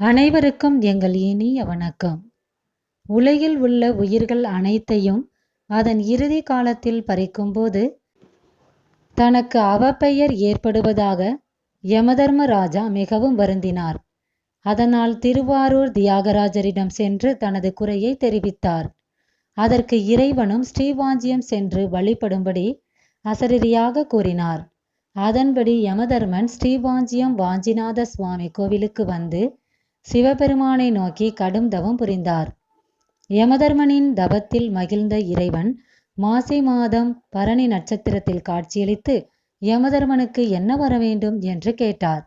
அனைவருக்கும் எங்கள் இனிய வணக்கம். உலகில் உள்ள உயிர்கள் அனைத்தையும் அதன் இறுதி காலத்தில் பறிக்கும்போது தனக்கு அவப்பெயர் ஏற்படுவதாக யமதர்மராஜா மிகவும் வருந்தினார். அதனால் திருவாரூர் தியாகராஜரிடம் சென்று தனது குறையை தெரிவித்தார். அதற்கு இறைவனும் ஸ்ரீவாஞ்சியம் சென்று வழிபடும்படி அசரீரியாக கூறினார். அதன்படி யமதர்மன் ஸ்ரீவாஞ்சியம் வாஞ்சிநாத சுவாமி கோவிலுக்கு வந்து சிவபெருமானை நோக்கி கடும் தவம் புரிந்தார். யமதர்மனின் தவத்தில் மகிழ்ந்த இறைவன் மாசி மாதம் பரணி நட்சத்திரத்தில் காட்சியளித்து யமதர்மனுக்கு என்ன வர வேண்டும் என்று கேட்டார்.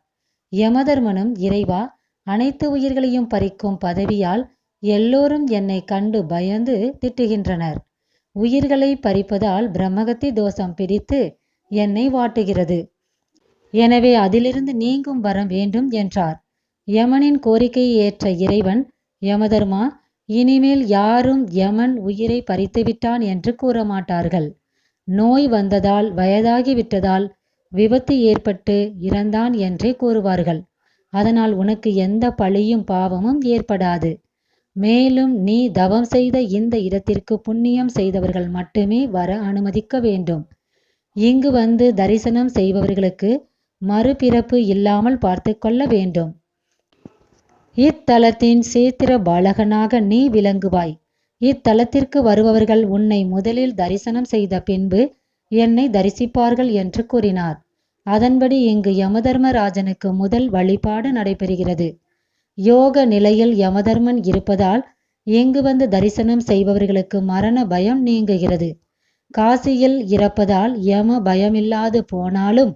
யமதர்மனும் இறைவா அனைத்து உயிர்களையும் பறிக்கும் பதவியால் எல்லோரும் என்னை கண்டு பயந்து திட்டுகின்றனர். உயிர்களை பறிப்பதால் பிரம்மகத்தி தோஷம் பிடித்து என்னை வாட்டுகிறது. எனவே அதிலிருந்து நீங்கும் வர வேண்டும் என்றார். யமனின் கோரிக்கையை ஏற்ற இறைவன் யமதர்மா இனிமேல் யாரும் யமன் உயிரை பறித்துவிட்டான் என்று கூற மாட்டார்கள் நோய் வந்ததால் வயதாகிவிட்டதால் விபத்து ஏற்பட்டு இறந்தான் என்றே கூறுவார்கள். அதனால் உனக்கு எந்த பழியும் பாவமும் ஏற்படாது. மேலும் நீ தவம் செய்த இந்த இடத்திற்கு புண்ணியம் செய்தவர்கள் மட்டுமே வர அனுமதிக்க வேண்டும். இங்கு வந்து தரிசனம் செய்பவர்களுக்கு மறுபிறப்பு இல்லாமல் பார்த்து கொள்ள வேண்டும். இத்தலத்தின் சேத்திர பாலகனாக நீ விளங்குவாய். இத்தலத்திற்கு வருபவர்கள் உன்னை முதலில் தரிசனம் செய்த பின்பு என்னை தரிசிப்பார்கள் என்று கூறினார். அதன்படி இங்கு யமதர்மராஜனுக்கு முதல் வழிபாடு நடைபெறுகிறது. யோக நிலையில் யமதர்மன் இருப்பதால் இங்கு வந்து தரிசனம் செய்பவர்களுக்கு மரண பயம் நீங்குகிறது. காசியில் இறப்பதால் யம பயமில்லாது போனாலும்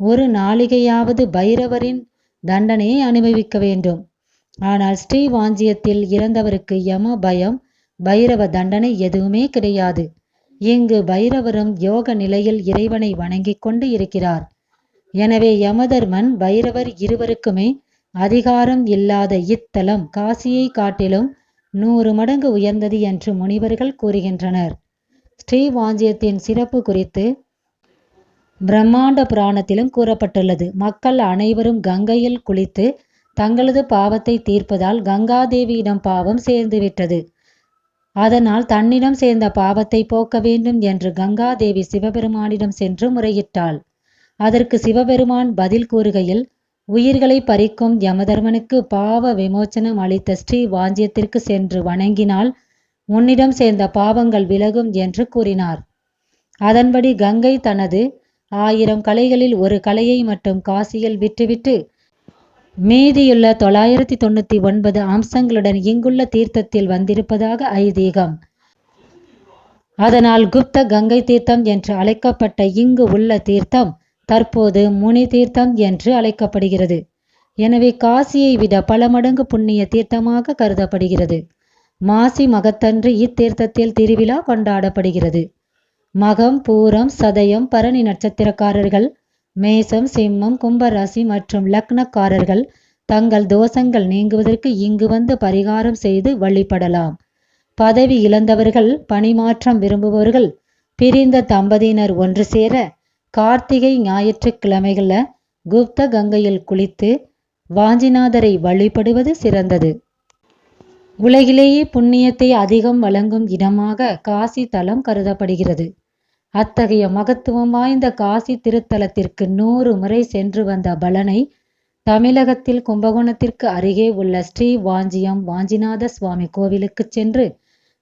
ஒரு நாளிகையாவது பைரவரின் தண்டனையை அனுபவிக்க வேண்டும். ஆனால் ஸ்ரீ வாஞ்சியத்தில் இறந்தவருக்கு யம பயம் பைரவ தண்டனை எதுவுமே கிடையாது. இங்கு பைரவரும் யோக நிலையில் இறைவனை வணங்கிக் கொண்டு இருக்கிறார். எனவே யமதர்மன் பைரவர் இருவருக்குமே அதிகாரம் இல்லாத இத்தலம் காசியை காட்டிலும் நூறு மடங்கு உயர்ந்தது என்று முனிவர்கள் கூறுகின்றனர். ஸ்ரீ வாஞ்சியத்தின் சிறப்பு குறித்து பிரம்மாண்ட புராணத்திலும் கூறப்பட்டுள்ளது. மக்கள் அனைவரும் கங்கையில் குளித்து தங்களது பாவத்தை தீர்ப்பதால் கங்காதேவியிடம் பாவம் சேர்ந்துவிட்டது. அதனால் தன்னிடம் சேர்ந்த பாவத்தை போக்க வேண்டும் என்று கங்காதேவி சிவபெருமானிடம் சென்று முறையிட்டாள். அதற்கு சிவபெருமான் பதில் கூறுகையில் உயிர்களை பறிக்கும் யமதர்மனுக்கு பாவ விமோச்சனம் அளித்த ஸ்ரீ வாஞ்சியத்திற்கு சென்று வணங்கினால் உன்னிடம் சேர்ந்த பாவங்கள் விலகும் என்று கூறினார். அதன்படி கங்கை தனது ஆயிரம் கலைகளில் ஒரு கலையை மட்டும் காசியில் விட்டுவிட்டு மீதியுள்ள தொள்ளாயிரத்தி தொண்ணூத்தி ஒன்பது அம்சங்களுடன் இங்குள்ள தீர்த்தத்தில் வந்திருப்பதாக ஐதீகம். அதனால் குப்த கங்கை தீர்த்தம் என்று அழைக்கப்பட்ட இங்கு உள்ள தீர்த்தம் தற்போது முனி தீர்த்தம் என்று அழைக்கப்படுகிறது. எனவே காசியை விட பல மடங்கு புண்ணிய தீர்த்தமாக கருதப்படுகிறது. மாசி மகத்தன்று இத்தீர்த்தத்தில் திருவிழா கொண்டாடப்படுகிறது. மகம் பூரம் சதயம் பரணி நட்சத்திரக்காரர்கள் மேசம் சிம்மம் கும்பராசி மற்றும் லக்னக்காரர்கள் தங்கள் தோஷங்கள் நீங்குவதற்கு இங்கு வந்து பரிகாரம் செய்து வழிபடலாம். பதவி இழந்தவர்கள் பணிமாற்றம் விரும்புபவர்கள் பிரிந்த தம்பதியினர் ஒன்று சேர கார்த்திகை ஞாயிற்றுக்கிழமைகளில் குப்த கங்கையில் குளித்து வாஞ்சிநாதரை வழிபடுவது சிறந்தது. உலகிலேயே புண்ணியத்தை அதிகம் வழங்கும் இடமாக காசி தலம் கருதப்படுகிறது. அத்தகைய மகத்துவம் வாய்ந்த காசி திருத்தலத்திற்கு நூறு முறை சென்று வந்த பலனை தமிழகத்தில் கும்பகோணத்திற்கு அருகே உள்ள ஸ்ரீ வாஞ்சியம் வாஞ்சிநாத சுவாமி கோவிலுக்கு சென்று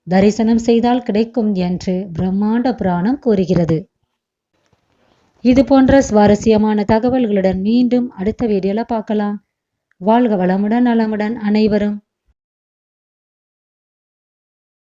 தரிசனம் செய்தால் கிடைக்கும் என்று பிரம்மாண்ட புராணம் கூறுகிறது. இது போன்ற சுவாரஸ்யமான தகவல்களுடன் மீண்டும் அடுத்த வீடியோல பார்க்கலாம். வாழ்க வளமுடன் நலமுடன் அனைவரும்.